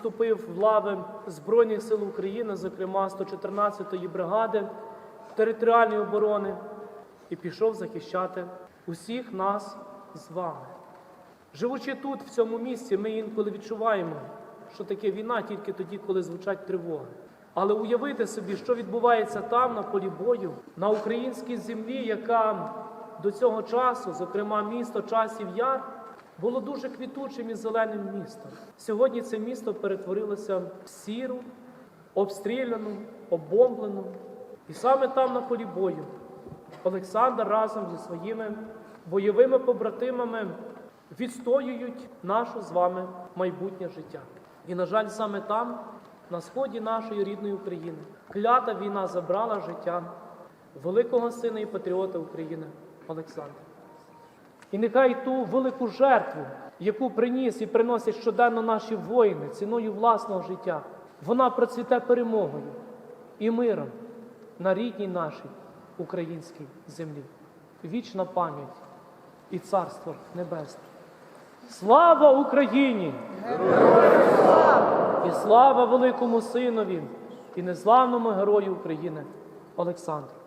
вступив в лави Збройних сил України, зокрема 114-ї бригади територіальної оборони, і пішов захищати усіх нас з вами. Живучи тут, в цьому місці, ми інколи відчуваємо, що таке війна тільки тоді, коли звучать тривоги. Але уявити собі, що відбувається там, на полі бою, на українській землі, яка до цього часу, зокрема місто Часів Яр, було дуже квітучим і зеленим містом. Сьогодні це місто перетворилося в сіру, обстріляну, обомблену. І саме там, на полі бою, Олександр разом зі своїми бойовими побратимами відстоюють нашу з вами майбутнє життя. І, на жаль, саме там, на сході нашої рідної України, клята війна забрала життя великого сина і патріота України Олександра. І нехай ту велику жертву, яку приніс і приносять щоденно наші воїни ціною власного життя, вона процвіте перемогою і миром на рідній нашій українській землі. Вічна пам'ять і царство небесне. Слава Україні! І слава великому синові і незламному герою України Олександру!